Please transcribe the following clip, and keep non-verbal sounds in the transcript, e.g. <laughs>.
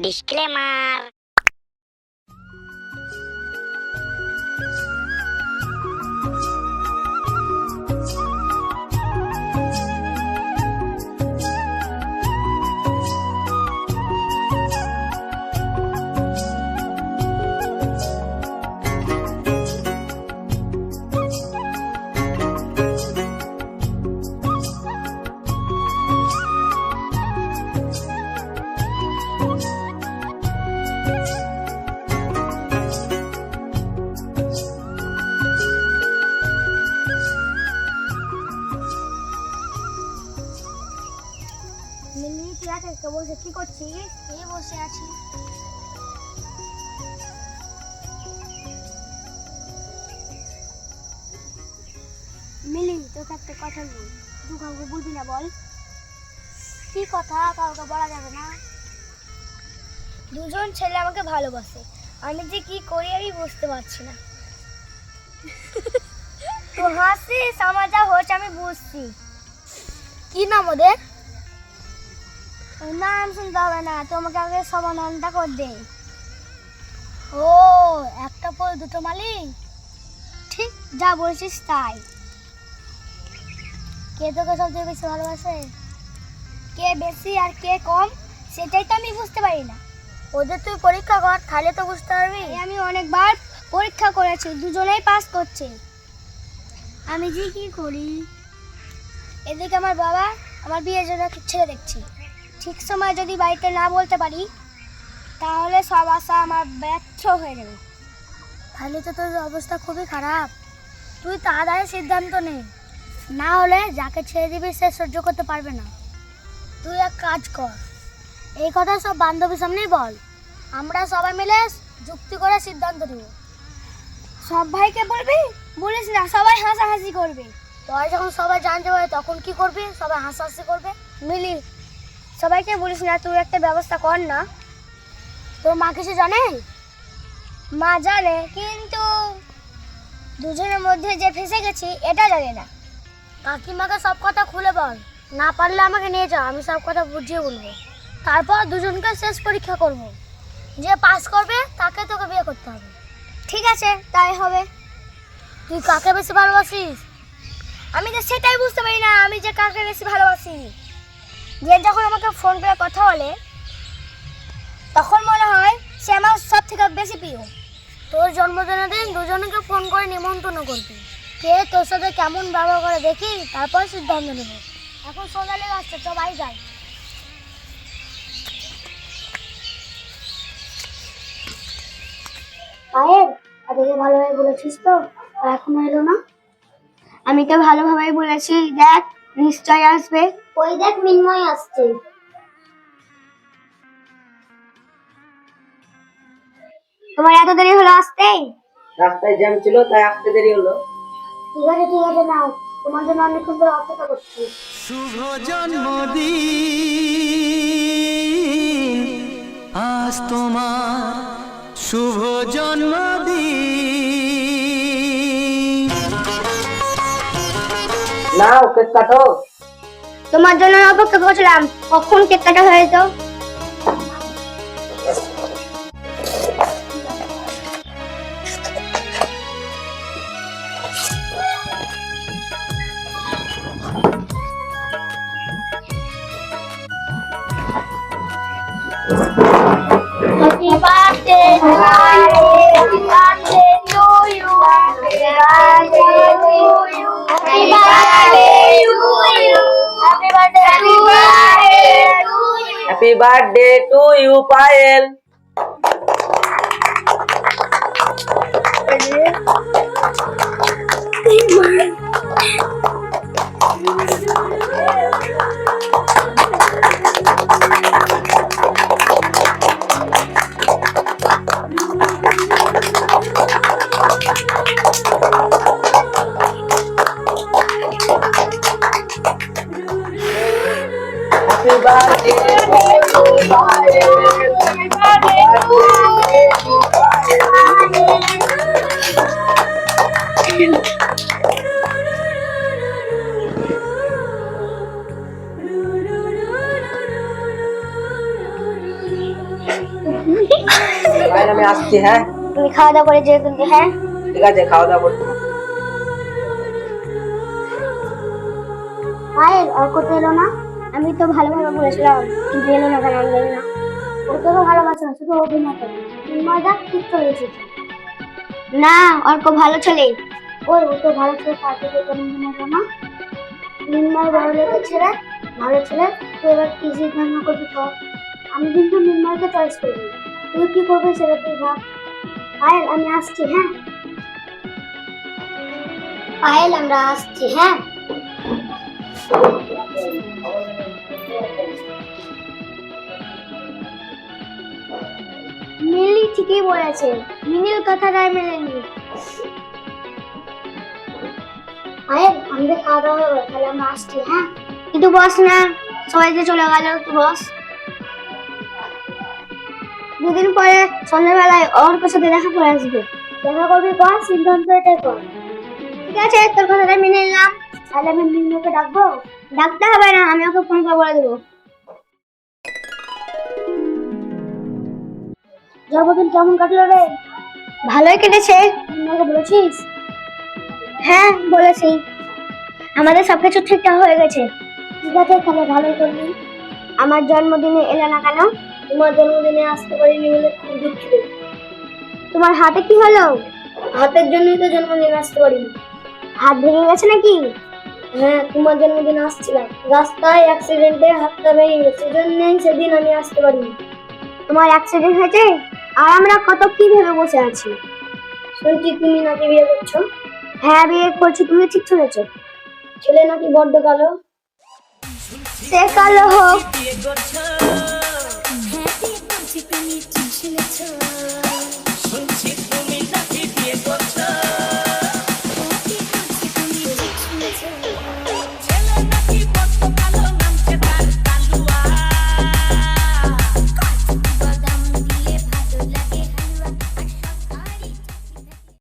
Disclaimer. তুই একা একা বসে কি করছিস? এই বসে আছি। মিলি তোকে একটা কথা বল। তুই কাউকে বলবি না বল। কি কথা? কাউকে বলা যাবে না। দুজন ছেলে আমাকে ভালোবাসে। আমি যে কি করি আমি বুঝতে পারছি না। <laughs> তো হাসিস আমার যা হচ্ছে আমি বুঝছি। কি নাম ওদের? নাম শুনতে হবে না তোমাকে আগে সমাধানটা করে দে ও, একটা পরে দুটো মালিক? ঠিক, যা বলছিস তাই। কে তোকে সবচেয়ে বেশি ভালোবাসে? কে বেশি আর কে কম, সেটাই তো আমি বুঝতে পারি না। ওদের তুই পরীক্ষা কর, তাহলে তো বুঝতে পারবি। আমি অনেকবার পরীক্ষা করেছি, দুজনেই পাস করছে। আমি যে কি করি? এদিকে আমার বাবা আমার বিয়ের জন্য ছেড়ে দেখছি। ঠিক সময় যদি বাড়িতে না বলতে পারি তাহলে সব আশা আমার ব্যর্থ হয়ে যাবে। তাহলে তো তোর অবস্থা খুবই খারাপ। তুই তাড়াতাড়ি সিদ্ধান্ত নে। না হলে যাকে ছেড়ে দিবি সে সহ্য করতে পারবে না। তুই এক কাজ কর। এই কথা সব বান্ধবীর সামনেই বল। আমরা সবাই মিলে যুক্তি করে সিদ্ধান্ত নেব। সব ভাইকে বলবি? বলিস না সবাই হাসাহাসি করবে। তোরা যখন সবাই জানতে পারে তখন কি করবি? সবাই হাসাহাসি করবে? মিলি সবাইকে বলিস না, তুই একটা ব্যবস্থা কর না। তোর মা কিছু জানে? মা জানে, কিন্তু দুজনের মধ্যে যে ফেসে গেছি, এটা জানে না। কাকিমাকে সব কথা খুলে বল। না পারলে আমাকে নিয়ে যাও আমি সব কথা বুঝিয়ে বলব। তারপর দুজনকে শেষ পরীক্ষা করব। যে পাস করবে, তাকে তোকে বিয়ে করতে হবে। ঠিক আছে, তাই হবে। তুই কাকে বেশি ভালোবাসিস? আমি তো সেটাই বুঝতে পারি না, আমি যে কাকে বেশি ভালোবাসি। যে যখন আমাকে ফোন করে কথা বলে তখন মনে হয় সে আমার সব থেকে বেশি প্রিয়। তোর জন্মদিনের দিন দুজনকে ফোন করে নিমন্ত্রণ করবি। কে তোর সাথে কেমন ব্যবহার করে দেখি তারপর সিদ্ধান্ত নেব। এখন সোনালি আসছে তো বাড়ি যাই। পায়ের আজকে ভালোভাবে বলেছিস তো আর এখনও এলো না? আমি তো ভালোভাবেই বলেছি দেখ। নিশ্চয় আসবে। ওই দেখ মিনময় আসছে। তোমার এত দেরি হলো আসতে? রাস্তায় জ্যাম ছিল তাই আসতে দেরি হলো। ঠিক আছে ঠিক আছে নাও। তোমার জন্য অনেকক্ষণ ধরে অপেক্ষা করছি। শুভ জন্মদিন। আজ তোমার শুভ জন্মদিন নাও কেক কাটো। তোমার জন্য অপেক্ষা করছিলাম। কখন কেক কাটা হয়ে যেত? Happy birthday, happy birthday to you Payal Payal আমি আসছি হ্যাঁ? তুমি খাওয়া দাওয়া করে যেয়ে কিন্তু হ্যাঁ? ঠিক আছে খাওয়া দাওয়া করতে পায়েল অর্ক তো এলো না। আমি তো ভালোভাবে বলেছিলাম কিন্তু এলো না কেন আমি জানি না। ও তো ভালোবাসে না শুধু অভিনয় করে। মজা ঠিক চলেছে না অর্ক ভালো ছেলে। ওই ও তো ভালো ছেলে তো কেন মনে হয় না নির্মল বড় লোকের ছেলে ভালো ছেলে তুই এবার কি সিদ্ধান্ত করবি কর আমি কিন্তু নির্মলকে চয়েস করবি তুই কি করবি সেটা তুই ভাব। পায়েল, আমি আসছি হ্যাঁ? পায়েল, আমরা আসছি হ্যাঁ? মিলি ঠিকই বলেছে। মিনির কথাটাই মেলেনি। আরে আমাদের খাওয়া দাওয়া তাহলে আসছি হ্যাঁ? একটু বস না, সবাই যে চলে গেল, একটু বস। দুদিন পরে সন্ধ্যাবেলায় ওর সাথে দেখা করে আসবে। দেখা করবি কর, সিদ্ধান্ত এটাই কর। ঠিক আছে, তোর কথাটা মেনে নিলাম। তাহলে আমি মিনুকে ডাকবো? ডাকতে হবে না, আমি ওকে ফোন করে বলে দেবো। জন্মদিন কেমন কাটলো রে? ভালোই কেটেছে। আমাকে বলেছিস? হ্যাঁ বলেছি। আমাদের সবকিছু ঠিকঠাক হয়ে গেছে। ঠিক আছে, তাহলে ভালোই করলি আমার জন্মদিনে এলে না কেন? তোমার জন্মদিনে আসতে পারিনি বলে খুব দুঃখিত। তোমার হাতে কি হলো? হাতের জন্যই তো জন্মদিনে আসতে পারিনি। হাত ভেঙে গেছে নাকি? হ্যাঁ তোমার জন্মদিনে আসছিলাম। রাস্তায় অ্যাক্সিডেন্টে হাতটা ভেঙে গেছে। সেজন্যই সেদিন আমি আসতে পারিনি। তোমার অ্যাক্সিডেন্ট হয়েছে? আর আমরা কত কি ভেবে বসে আছি? শুনছি তুমি নাকি বিয়ে করছ? হ্যাঁ বিয়ে করছি। তুমি ঠিক শুনেছো। ছেলে নাকি বড্ড কালো? সে কালো হোক। little